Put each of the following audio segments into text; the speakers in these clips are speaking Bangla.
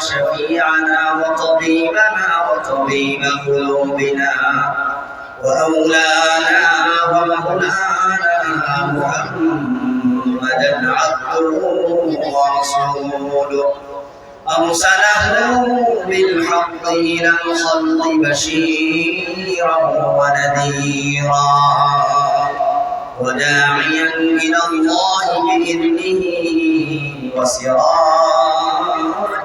وشفيعنا وطبيبنا وطبيب قلوبنا وأولانا ومولانا محمدا عبده ورسوله. أرسله بالحق إلى الخلق بشيرا ونذيرا وداعيا إلى الله بإذنه وسراجا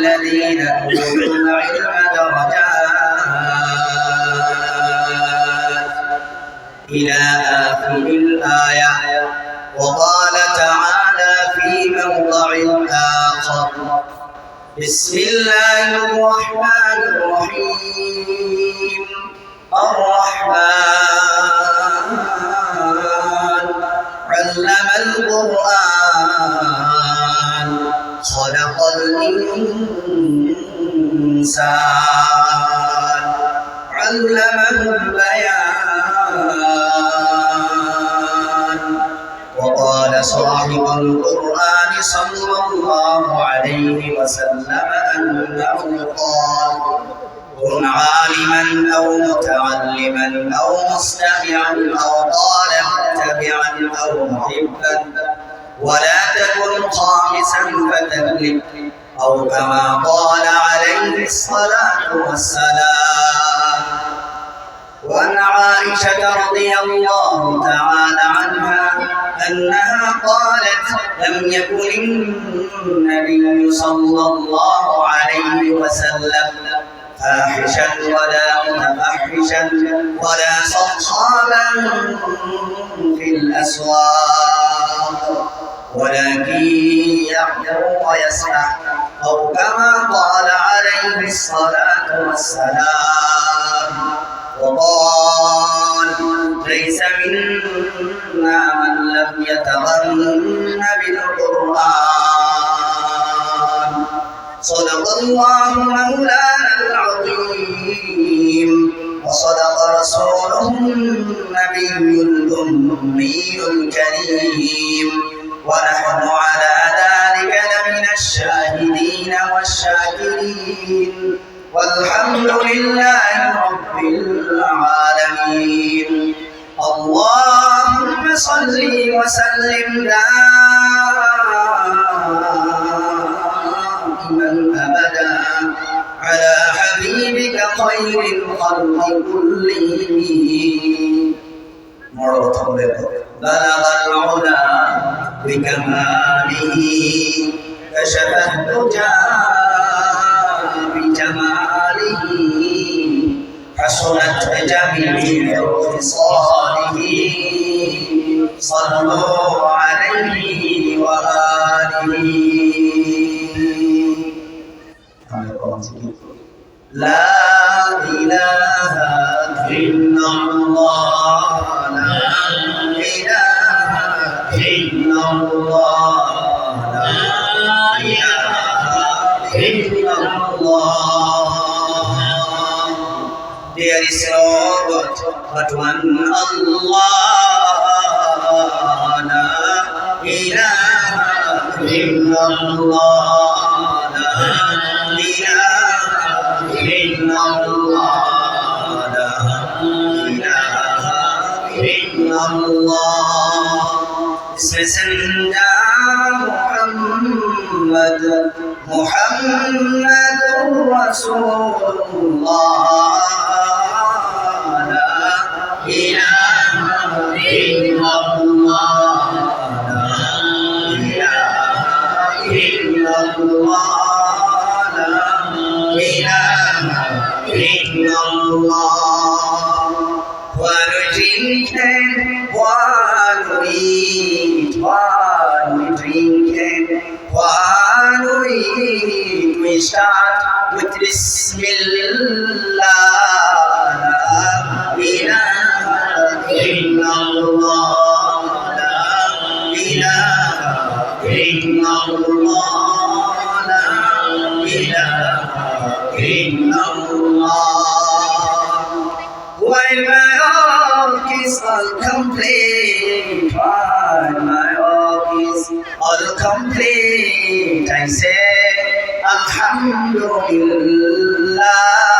منكم والذين أوتوا العلم درجات. إلى آخر الآية. وقال تعالى في موضع آخر. بسم الله الرحمن الرحيم. الرحمن الإنسان علمه البيان. وقال صاحب القرآن صلى الله عليه وسلم أنه قال كن عالما أو متعلما أو مستمعا أو قال متبعا أو محبا ولا تكن خامسا فتهلك أو كما قال عليه الصلاة والسلام. وعن عائشة رضي الله تعالى عنها أنها قالت لم يكن النبي صلى الله عليه وسلم فاحشا ولا متفحشا ولا صخابا في الأسواق. ولكن يعفو ويصفح أو كما قال عليه الصلاة والسلام. وقال ليس منا من لم يتغن بالقرآن. صدق الله مولانا العظيم. وصدق رسوله النبي الأمي الكريم. ونحن والحمد لله رب العالمين. اللهم صل وسلم دائما ابدا على حبيبك خير الخلق كلهم. بلغ العلا بكماله كشف الدجى حسنت جميع خصاله صلوا عليه وآله لا إله إلا الله لا إله إلا الله there is no God but one Allah. La ilaha illallah. سيدنا محمد محمد رسول الله إله إلا الله ونجيك ونريد ونريد ونريد We start with Bismillah Complete, while my office all complete, I say, Alhamdulillah,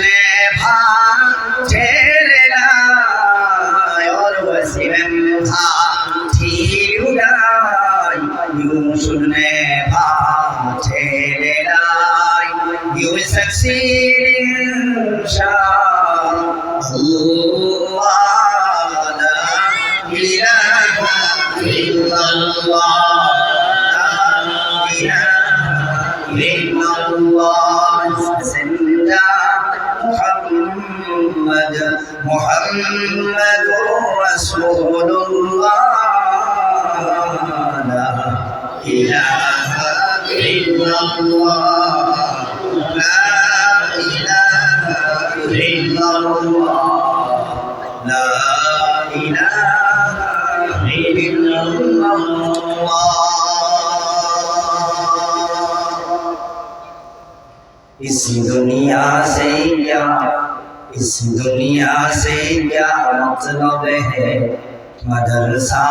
Valeu! ilaha illallah. La ilaha illallah. La ilaha illallah. इस दुनिया से क्या इस दुनिया से क्या मतलब है मदरसा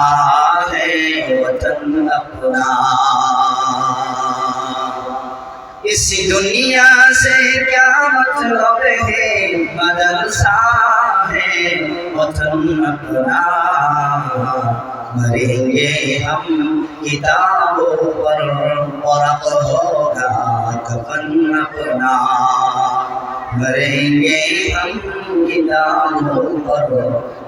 है वतन अपना इस दुनिया से क्या मतलब है? मदरसा है, वतन अपना। मरेंगे हम किताबों पर और होगा कफन अपना। मरेंगे हम किताबों पर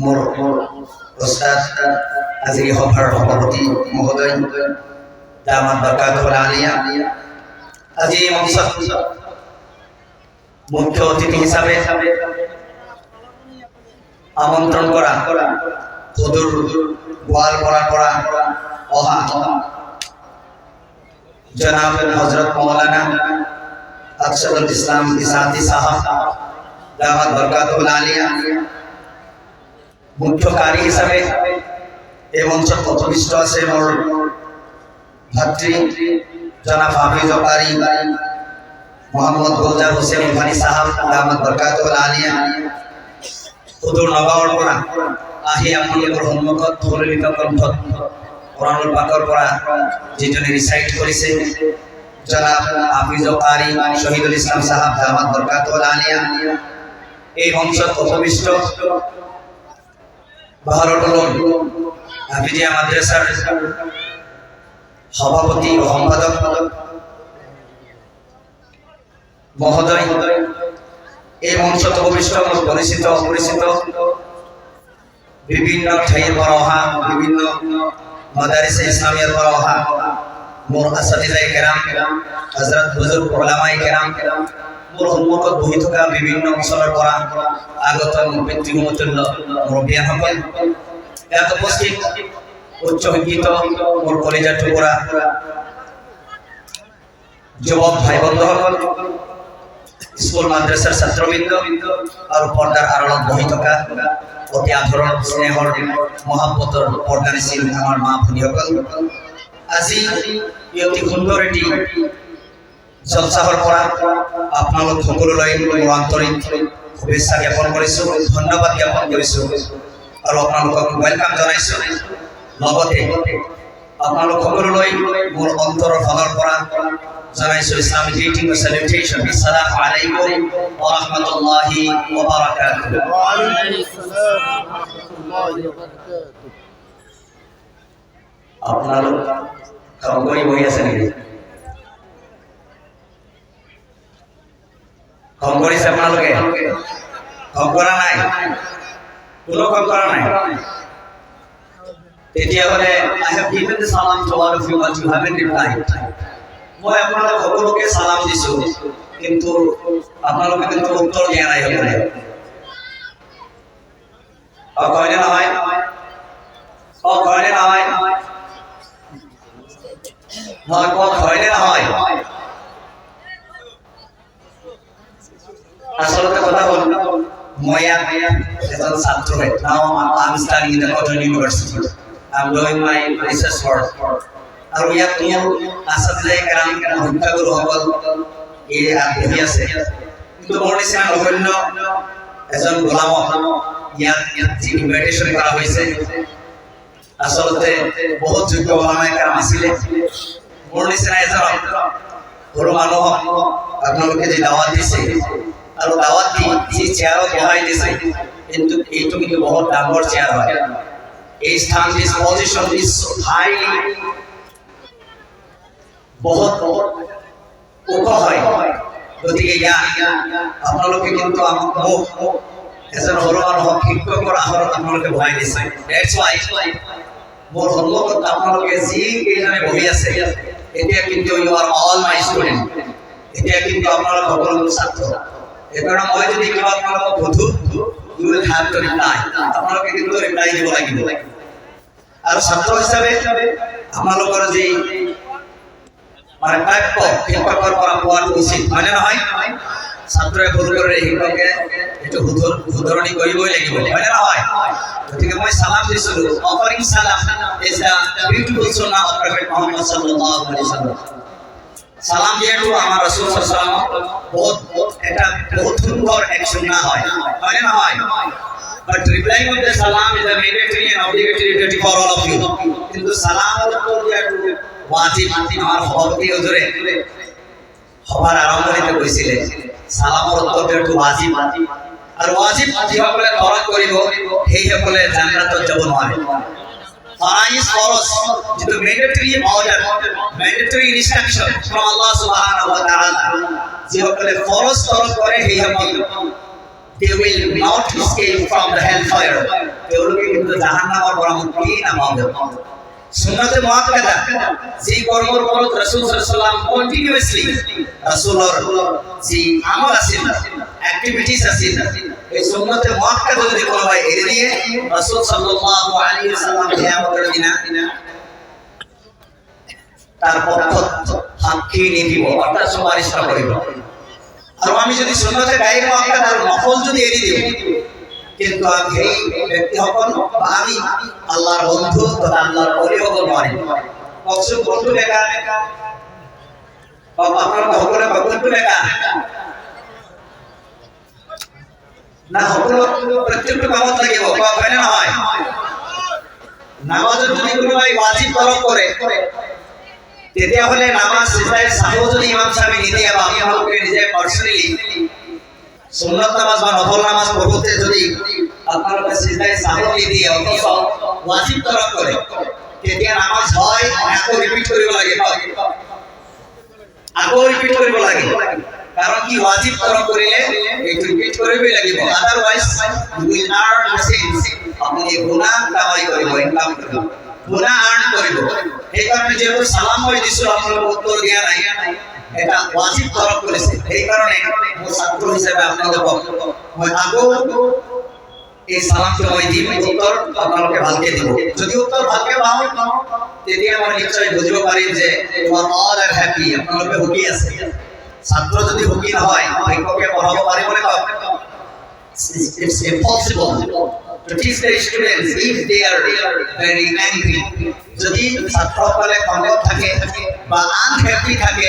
মোৰ ওস্তাদ এই সভাৰ সভাপতি মহোদয়, দামাত বৰকাত আলিয়া। আজি মুখ্য অতিথি হিচাপে আমন্ত্ৰণ কৰা সুদূৰ গোৱালপাৰাৰ পৰা অহা জনাব হজরত মৌলানা আকসরুল ইসলাম ইসাদি সাহাব দামাত বরকাতুল আলিয়া। মুখ্য কারি হিসাবে এই মঞ্চত আছে মোৰ ভাতৃ জনাব হাফিজ কারি মোহাম্মদ গুলজার হোসেন ইরফানি সাহাব দামাত বরকাতুল আলিয়া নগাঁৱৰ পৰা আহি আপোনালোকৰ সন্মুখত সুললিত কণ্ঠত কোরআনুল পাকৰ পৰা যিজনে ৰিচাইট কৰিছে জনাব হাফিজ কারি শহীদুল ইসলাম সাহাব দামাত বরকাতুল আলিয়া। এই মঞ্চত উপবিষ্ট সভাপতি ও সম্পাদক, মহোদয় এই মঞ্চত উপবিষ্ট মোৰ পৰিচিত অপৰিচিত বিভিন্ন ঠাইৰ পৰা অহা বিভিন্ন মাদাৰিছ ইছলামিয়াৰ পৰা অহা মোৰ আচাদিজাই কেৰাম হজৰত বুজুৰ্গ ওলামাই কেৰাম মোৰ সন্মুখত বহি থকা বিভিন্ন অঞ্চলৰ পৰা আগত মোৰ পিতৃসমতুল্য মুৰব্বীয়াসকল। ইয়াত উপস্থিত উচ্চ শিক্ষিত মোৰ কলেজৰ টুকুৰা, যুৱক ভাই বন্ধুসকল স্কুল মাদ্ৰাছাৰ ছাত্ৰবৃন্দ আৰু পৰ্দাৰ আড়ালত বহি থকা অতি আদৰৰ স্নেহৰ মহাব্বতৰ পৰ্দা নিছিল আমাৰ মা ভনীসকল আজি অতি সুন্দৰ এটি জলচাহৰ পৰা আপোনালোক সকলোলৈ মই আন্তৰিক শুভেচ্ছা জ্ঞাপন কৰিছোঁ ধন্যবাদ জ্ঞাপন কৰিছোঁ আৰু আপোনালোকক ৱেলকাম জনাইছোঁ। লগতে আপোনালোক সকলোলৈ মোৰ অন্তৰৰ ফালৰ পৰা জনাইছোঁ ইছলামিক গ্ৰীটিং চেলিব্ৰেশ্যন আছালামু আলাইকুম ওয়া ৰাহমাতুল্লাহি আপোনালোক কাম কৰি বহি আছে নেকি? কম কৰিছে আপোনালোকে? কম কৰা নাই? কোনো কম কৰা নাই? তেতিয়াহ'লে I have given the salaam to all of you but you haven't replied মই আপোনালোক সকলোকে সালাম দিছোঁ, কিন্তু আপোনালোকে কিন্তু উত্তৰ দিয়া নাই সকলোৱে অ কয়নে নহয়? অ কয়নে নহয়? মই কত হয়নে নহয়? আচলতে কথা হ'ল ইয়াত এজন হয় now am in Cotton University I am doing my work আৰু ইয়াত মোৰ কেৰাম বহি আছে। কিন্তু এজন গোলামক ইয়াত ইয়াত যি ইনভাইটেশ্যন কৰা হৈছে, আচলতে বহুত যোগ্য ওলামাই কাম আছিলে। মোৰ এজন সৰু মানুহক আপোনালোকে যি দাৱাত দিছে আৰু দাৱাত দি যি চেয়াৰত বহাই দিছে, কিন্তু এইটো কিন্তু বহুত ডাঙৰ চেয়াৰ হয়। এই স্থান পজিশ্যন ইজ বহুত ওখ হয়। গতিকে ইয়াত আপোনালোকে কিন্তু আমাক মোক এজন সৰু মানুহক শিক্ষকৰ আহৰত আপোনালোকে বহাই দিছে। ডেটছ ৱাই মোৰ সন্মুখত আপোনালোকে যি কেইজনে বহি আছে, এতিয়া কিন্তু you are all my student এতিয়া কিন্তু আপোনালোক সকলো ছাত্ৰ। সেইকাৰণে মই যদি কিবা আপোনালোকক সোধো you will have to reply আপোনালোকে কিন্তু ৰিপ্লাই দিব লাগিব। আৰু ছাত্ৰ হিচাপে আপোনালোকৰ যি মানে প্ৰাপ্য শিক্ষকৰ পৰা পোৱাটো উচিত হয়নে নহয় ছাত্ৰই ভুল শিক্ষকে এইটো শুধৰ শুধৰণি কৰিবই লাগিব হয়নে নহয় গতিকে মই চালাম দিছিলোঁ offering salaam is beautiful sunnah of Muhammad সাল্লাল্লাহু আলাইহি ওয়াসাল্লাম। সালাম দিয়াটো আমাৰ ৰাসূল সাল্লাল্লাহু বহুত এটা বহুত সুন্দৰ এক সুন্নাহ হয়। But replying of the salam is a mandatory and obligatory duty for all of you. কিন্তু সালামৰ উত্তৰ দিয়াটো ৱাজিব আমাৰ সভাপতি হুজুৰে সভাৰ আৰম্ভণিতে কৈছিলে সালামৰ উত্তৰ দিয়াটো ৱাজিব আৰু ৱাজিব যিসকলে তৰক কৰিব সেইসকলে জান্নাতত যাব নোৱাৰে ফারাইজ ফরজ যেটা mandatory order mandatory instruction from Allah সুবহানাহু ওয়া তাআলা যে সকলে ফরজ তরক করে সেই সকল they will not escape from the hellfire. তেওঁলোকে কিন্তু জাহান্নামৰ পৰা মুক্তি নাপাব সুন্নতে মুআক্কাদা যি কৰ্মৰ ওপৰত ৰাসূল সাল্লাল্লাহু কন্টিনিউয়াসলি ৰাসূলৰ যি আমল আছিল অ্যাক্টিভিটিস আছিল এই সুন্নতে মুআক্কাদা যদি কোনোবাই এৰি দিয়ে রাসূল সাল্লাল্লাহু আলাইহি ওয়াসাল্লাম কিয়ামতের তার পক্ষ সাক্ষী অর্থাৎ সুপারিশ কৰিব আৰু আমি যদি সুন্নতে মুআক্কাদা নফল যদি দিওঁ কিন্তু আমি সেই ব্যক্তিসকল বা আমি আল্লাহৰ বন্ধু তথা কওকচোন কোনটো বেকা আপোনালোকে সকলোৱে কওক কোনটো বেকা না নামাজত যদি তলব কৰে তেতিয়াহ'লে নামাজ চাব যদি ইমাম চাহেবে নিদিয়ে বা আপোনালোকে নিজে পাৰ্চনেলি সুন্নত নামাজ বা নফল নামাজ পঢ়োতে যদি আপোনালোকে চিন্তাই চাব নিদিয়ে অথচ ৱাজিব তলব কৰে তেতিয়া নামাজ হয় আকৌ ৰিপিট কৰিব লাগে আকৌ ৰিপিট কৰিব লাগে? কাৰণ কি ৱাজিব তলব কৰিলে এইটো ৰিপিট কৰিবই লাগিব। Otherwise you will earn the আপুনি গুনাহ কামাই কৰিব ইনকাম কৰিব গুনাহ আৰ্ন কৰিব সেইকাৰণে যিহেতু চালাম মই দিছোঁ আপোনালোকে উত্তৰ দিয়া নাই। এটা ৱাজিব তলব কৰিছে সেইকাৰণে মোৰ ছাত্ৰ হিচাপে আপোনালোকক মই আকৌ এই চালামটো মই দিম উত্তৰ আপোনালোকে ভালকে দিব। যদি উত্তৰ ভালকে পাওঁ, তেতিয়া মই নিশ্চয় বুজিব পাৰিম যে তোমাৰ অল আৰ হেপী আপোনালোকে সুখী আছে। ছাত্ৰ যদি সুখী নহয়, শিক্ষকে পঢ়াব পাৰিবনে কওক It's impossible to teach the students if they are very angry. যদি ছাত্ৰসকলে খঙত থাকে বা আনহেপি থাকে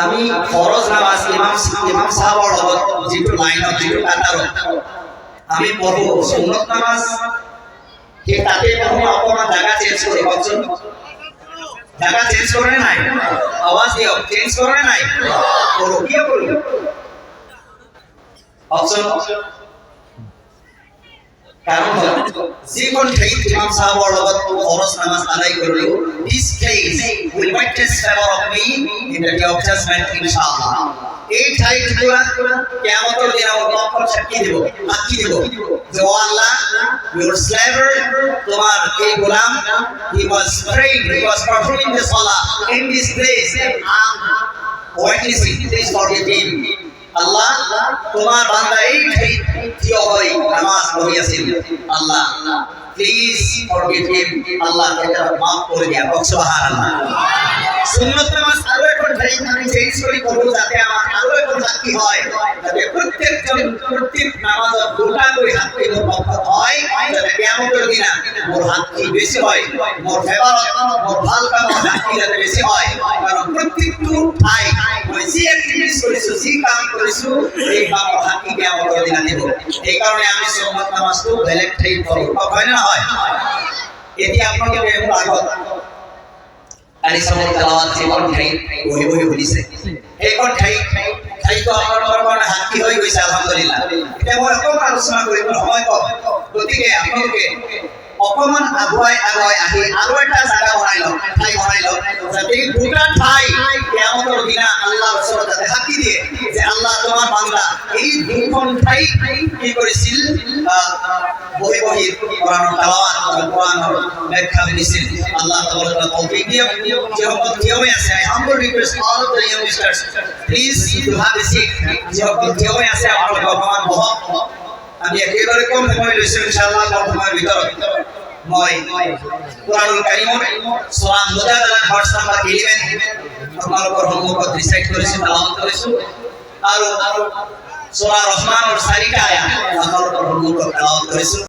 আমি ফরজ নামাজ ইমাম ইমাম সাহাবৰ লগত যিটো লাইনত যিটো কাটাৰত আমি পঢ়ো সুন্নত নামাজ। সেই তাতে পঢ়ো অকণমান জাগা চেঞ্জ কৰি কওকচোন। জাগা চেঞ্জ কৰে নাই? আৱাজ দিয়ক চেঞ্জ কৰে নাই? কৰোঁ কিয় কৰোঁ কওকচোন। কাৰণ হ'ল যিখন ঠাইত ইমাম চাহাবৰ লগত ফৰজ নামাজ আদায় কৰিলোঁ this place will witness favor of me in the day of judgment ইনশাআল্লাহ এই ঠাইটুকুৰা কিয়ামতৰ দিনা মোৰ পক্ষত সাক্ষী দিব সাক্ষী দিব যে ও আল্লাহ your slaver তোমার এই গোলাম he was praying he was performing the salah in this place and witnessing please forgive him আল্লাহ তোমার বান্দা এই নামাজ পড়িয়াছিল আল্লাহ। প্লিজ ফরগিভ হিম আল্লাহ এটা মাফ করে দিয়া। বক সুবহানাল্লাহ। সুন্নত নামাজ আরও এখন ঠাই আমি চেঞ্জ করি পড়ব যাতে আমার আরও এখন সাক্ষী হয়। যাতে প্রত্যেকজন প্রত্যেক নামাজত দুটা করে সাক্ষী মোর পক্ষ হয়, যাতে কিয়ামতের দিনা মোর সাক্ষী বেশি হয়, মোর ফেভারত মোর ভালো কাম সাক্ষী যাতে বেশি হয়। কারণ প্রত্যেকটো ঠাই মই যি এক্টিভিটিস কৰিছো যি কাম কৰিছো এই কামৰ সাক্ষী কিয়ামতের দিনা দিব সেইকাৰণে আমি সুন্নত নামাজটো বেলেগ ঠাইত পঢ়ো হয় নে? এতিয়া আপোনালোকে মোৰ আগত আলি চামৰ তেলাৱাত যিখন ঠাইত বহি বহি শুনিছে সেইখন ঠাইত ঠাইতো আপোনালোকৰ কাৰণে সাক্ষী হৈ গৈছে, আলহামদুলিল্লাহ। এতিয়া মই অকণমান আলোচনা কৰিব সময় কম। গতিকে আপোনালোকে অকণমান আগুৱাই আগুৱাই আহি আৰু এটা জাগা বনাই লওক, ঠাই বনাই লওক। যাতে দুটা ঠাই কেয়ামতৰ দিনা আল্লাহৰ ওচৰত যাতে সাক্ষী দিয়ে যে আল্লাহ, তোমাৰ বান্দা, এই দুখন ঠাই কি বহি বহি কোরআনৰ তেলাওয়াত ব্যাখ্যা দিছিল আল্লাহ তাআলা তৌফিক থিয় হৈ আছে I humble request all of the please have a seat হৈ আছে অকণমান বহক আমি একেবাৰে কম সময় ইনশাআল্লাহ ভিতৰত মই কোরআনুল কারিমৰ সূরা নাম্বার 11 আপোনালোকৰ সন্মুখত ৰিচাইট কৰিছোঁ আৰু সূরা ৰহমানৰ চাৰিটা আয়াত আপোনালোকৰ সন্মুখত কৰিছোঁ